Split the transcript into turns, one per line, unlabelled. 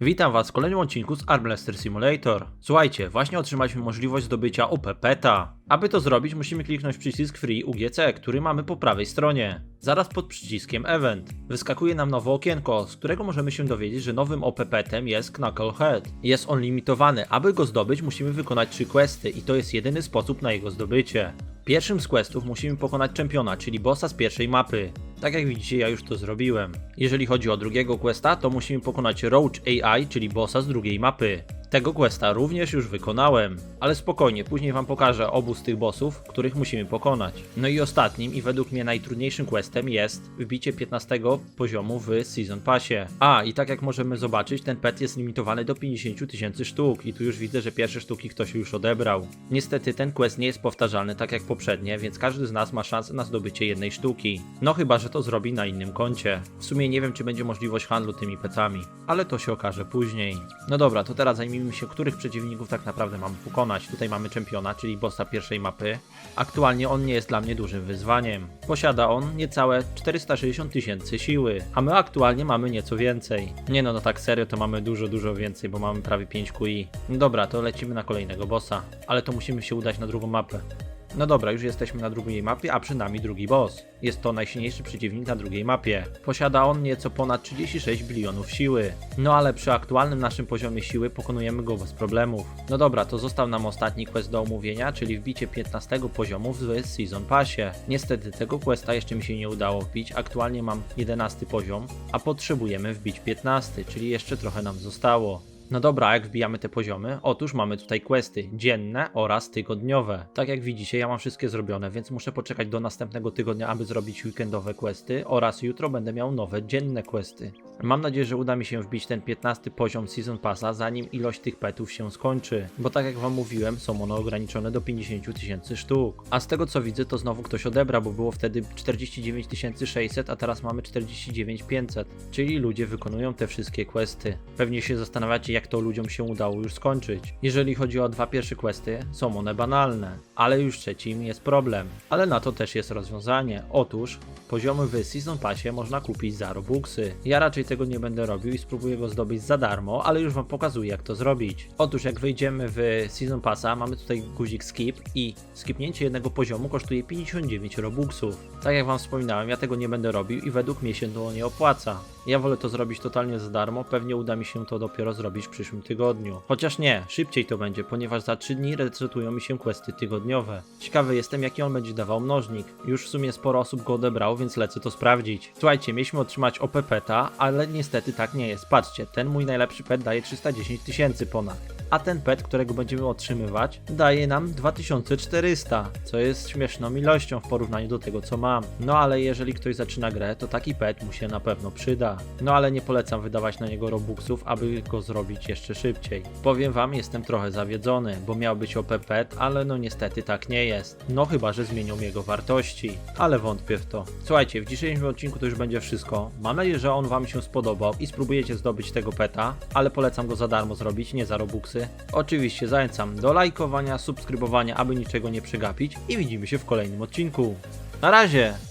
Witam Was w kolejnym odcinku z Arm Blaster Simulator. Słuchajcie, właśnie otrzymaliśmy możliwość zdobycia OP. Aby to zrobić, musimy kliknąć przycisk Free UGC, który mamy po prawej stronie. Zaraz pod przyciskiem Event. Wyskakuje nam nowe okienko, z którego możemy się dowiedzieć, że nowym OP jest Knucklehead. Jest on limitowany, aby go zdobyć musimy wykonać 3 questy i to jest jedyny sposób na jego zdobycie. Pierwszym z questów musimy pokonać czempiona, czyli bossa z pierwszej mapy. Tak jak widzicie, ja już to zrobiłem. Jeżeli chodzi o drugiego questa, to musimy pokonać Roach AI, czyli bossa z drugiej mapy. Tego questa również już wykonałem, ale spokojnie, później wam pokażę obu z tych bossów, których musimy pokonać. No i ostatnim i według mnie najtrudniejszym questem jest wbicie 15 poziomu w Season Passie. A, i tak jak możemy zobaczyć, ten pet jest limitowany do 50 000 tysięcy sztuk i tu już widzę, że pierwsze sztuki ktoś już odebrał. Niestety ten quest nie jest powtarzalny tak jak poprzednie, więc każdy z nas ma szansę na zdobycie jednej sztuki. No chyba, że to zrobi na innym koncie. W sumie nie wiem, czy będzie możliwość handlu tymi petami, ale to się okaże później. No dobra, to teraz zajmijmy się, których przeciwników tak naprawdę mamy pokonać. Tutaj mamy czempiona, czyli bossa pierwszej mapy. Aktualnie on nie jest dla mnie dużym wyzwaniem. Posiada on niecałe 460 tysięcy siły, a my aktualnie mamy nieco więcej. Nie no, no tak serio to mamy dużo, dużo więcej, bo mamy prawie 5 QI. Dobra, to lecimy na kolejnego bossa, ale to musimy się udać na drugą mapę. No dobra, już jesteśmy na drugiej mapie, a przed nami drugi boss. Jest to najsilniejszy przeciwnik na drugiej mapie. Posiada on nieco ponad 36 bilionów siły. No ale przy aktualnym naszym poziomie siły pokonujemy go bez problemów. No dobra, to został nam ostatni quest do omówienia, czyli wbicie 15 poziomu w Season Passie. Niestety tego questa jeszcze mi się nie udało wbić, aktualnie mam 11 poziom, a potrzebujemy wbić 15, czyli jeszcze trochę nam zostało. No dobra, jak wbijamy te poziomy? Otóż mamy tutaj questy dzienne oraz tygodniowe. Tak jak widzicie, ja mam wszystkie zrobione, więc muszę poczekać do następnego tygodnia, aby zrobić weekendowe questy oraz jutro będę miał nowe dzienne questy. Mam nadzieję, że uda mi się wbić ten 15 poziom Season Passa, zanim ilość tych petów się skończy. Bo tak jak wam mówiłem, są one ograniczone do 50 000 tysięcy sztuk. A z tego co widzę, to znowu ktoś odebra, bo było wtedy 49 600, a teraz mamy 49 500. Czyli ludzie wykonują te wszystkie questy. Pewnie się zastanawiacie, jak to ludziom się udało już skończyć. Jeżeli chodzi o dwa pierwsze questy, są one banalne, ale już trzecim jest problem. Ale na to też jest rozwiązanie. Otóż poziomy w Season Passie można kupić za Robuxy. Ja raczej tego nie będę robił i spróbuję go zdobyć za darmo, ale już wam pokazuję jak to zrobić. Otóż jak wejdziemy w Season Passa, mamy tutaj guzik skip i skipnięcie jednego poziomu kosztuje 59 Robuxów. Tak jak wam wspominałem, ja tego nie będę robił i według mnie się to nie opłaca. Ja wolę to zrobić totalnie za darmo, pewnie uda mi się to dopiero zrobić w przyszłym tygodniu. Chociaż nie, szybciej to będzie, ponieważ za 3 dni resetują mi się questy tygodniowe. Ciekawy jestem, jaki on będzie dawał mnożnik. Już w sumie sporo osób go odebrało, więc lecę to sprawdzić. Słuchajcie, mieliśmy otrzymać OP peta, ale niestety tak nie jest. Patrzcie, ten mój najlepszy pet daje 310 tysięcy ponad a ten pet, którego będziemy otrzymywać, daje nam 2400, co jest śmieszną ilością w porównaniu do tego, co mam. No ale jeżeli ktoś zaczyna grę, to taki pet mu się na pewno przyda. No ale nie polecam wydawać na niego robuxów, aby go zrobić jeszcze szybciej. Powiem wam, jestem trochę zawiedzony, bo miał być OP pet, ale no niestety tak nie jest. No chyba, że zmienią jego wartości, ale wątpię w to. Słuchajcie, w dzisiejszym odcinku to już będzie wszystko. Mam nadzieję, że on wam się spodobał i spróbujecie zdobyć tego peta, ale polecam go za darmo zrobić, nie za robuxy. Oczywiście zachęcam do lajkowania, subskrybowania, aby niczego nie przegapić i widzimy się w kolejnym odcinku. Na razie!